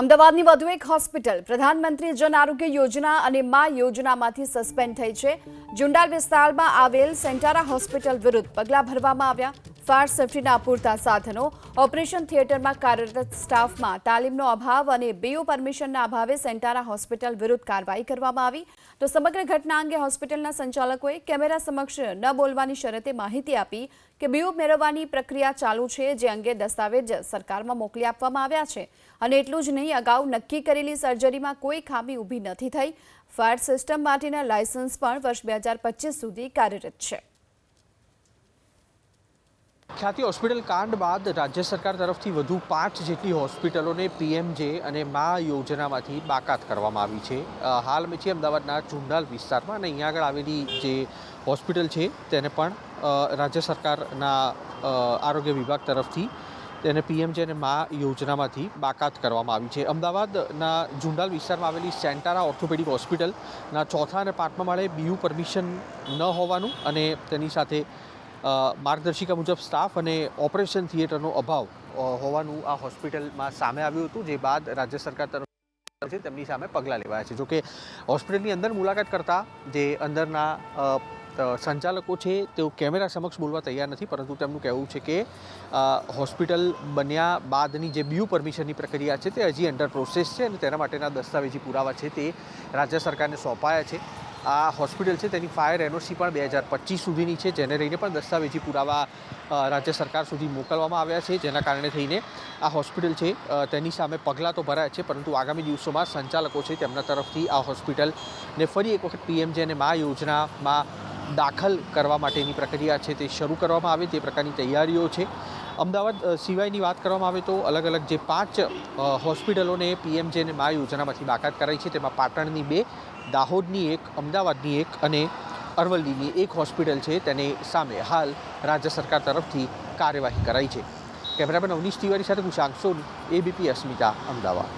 અમદાવાદની વધુ એક હોસ્પિટલ પ્રધાનમંત્રી જન આરોગ્ય યોજના અને મા યોજનામાંથી સસ્પેન્ડ થઈ છે. જુંડાલ વિસ્તારમાં આવેલ સેન્ટારા હોસ્પિટલ વિરુદ્ધ પગલાં ભરવામાં આવ્યા. ફાયર સેફટીના પૂરતા સાધનો ઓપરેશન થિયેટરમાં કાર્યરત સ્ટાફમાં તાલીમનો અભાવ અને બેયુ પરમિશનના અભાવે સેન્ટારા હોસ્પિટલ વિરુદ્ધ કાર્યવાહી કરવામાં આવી. તો સમગ્ર ઘટના અંગે હોસ્પિટલના સંચાલકોએ કેમેરા સમક્ષ ન બોલવાની શરતે માહિતી આપી કે બીયુ મેળવવાની પ્રક્રિયા ચાલુ છે, જે અંગે દસ્તાવેજ સરકારમાં મોકલી આપવામાં આવ્યા છે. અને એટલું જ નહીં, અગાઉ નક્કી કરેલી સર્જરીમાં કોઈ ખામી ઊભી નથી થઈ. ફાયર સિસ્ટમ માટેના લાયસન્સ પણ વર્ષ બે સુધી કાર્યરત છે. ખ્યાતિ હોસ્પિટલ કાંડ બાદ રાજ્ય સરકાર તરફથી વધુ પાંચ જેટલી હોસ્પિટલોને પીએમજે અને મા યોજનામાંથી બાકાત કરવામાં આવી છે. હાલ મેં છે અમદાવાદના ચુંડાલ વિસ્તારમાં અને અહીંયા આગળ આવેલી જે હોસ્પિટલ છે તેને પણ રાજ્ય સરકારના આરોગ્ય વિભાગ તરફથી તેને પીએમજે અને મા યોજનામાંથી બાકાત કરવામાં આવી છે. અમદાવાદના ઝુંડાલ વિસ્તારમાં આવેલી સેન્ટારા ઓર્થોપેડિક હોસ્પિટલના ચોથા અને પાંચમા માળે બીયુ પરમિશન ન હોવાનું અને તેની સાથે માર્ગદર્શિકા મુજબ સ્ટાફ અને ઓપરેશન થિયેટરનો અભાવ હોવાનું આ હોસ્પિટલમાં સામે આવ્યું હતું, જે બાદ રાજ્ય સરકાર તરફ છે, તેમની સામે પગલાં લેવાયા છે. જોકે હોસ્પિટલની અંદર મુલાકાત કરતા જે અંદરના સંચાલકો છે, તેઓ કેમેરા સમક્ષ બોલવા તૈયાર નથી, પરંતુ તેમનું કહેવું છે કે હોસ્પિટલ બન્યા બાદની જે બીયુ પરમિશનની પ્રક્રિયા છે, તે હજી અંડર પ્રોસેસ છે અને તેના માટેના દસ્તાવેજી પુરાવા છે તે રાજ્ય સરકારને સોંપાયા છે. આ હોસ્પિટલ છે, તેની ફાયર એનઓસી પણ બે હજાર પચીસ સુધીની છે, જેને લઈને પણ દસ્તાવેજી પુરાવા રાજ્ય સરકાર સુધી મોકલવામાં આવ્યા છે, જેના કારણે થઈને આ હોસ્પિટલ છે તેની સામે પગલાં તો ભરાયા છે, પરંતુ આગામી દિવસોમાં સંચાલકો છે, તેમના તરફથી આ હોસ્પિટલને ફરી એક વખત પીએમજે અને મા યોજનામાં દાખલ કરવા માટેની પ્રક્રિયા છે, તે શરૂ કરવામાં આવે, તે પ્રકારની તૈયારીઓ છે. અમદાવાદ સિવાયની વાત કરવામાં આવે તો અલગ અલગ જે પાંચ હોસ્પિટલોને પીએમ જેને મા યોજનામાંથી બાકાત કરાઈ છે. તેમાં પાટણની બે, દાહોદની એક, અમદાવાદની એક અને અરવલ્લીની એક હોસ્પિટલ છે. તેની સામે હાલ રાજ્ય સરકાર તરફથી કાર્યવાહી કરાઈ છે. કેમેરામેન અવનીશ તિવારી સાથે કુશાંક સોની, એબીપી અસ્મિતા, અમદાવાદ.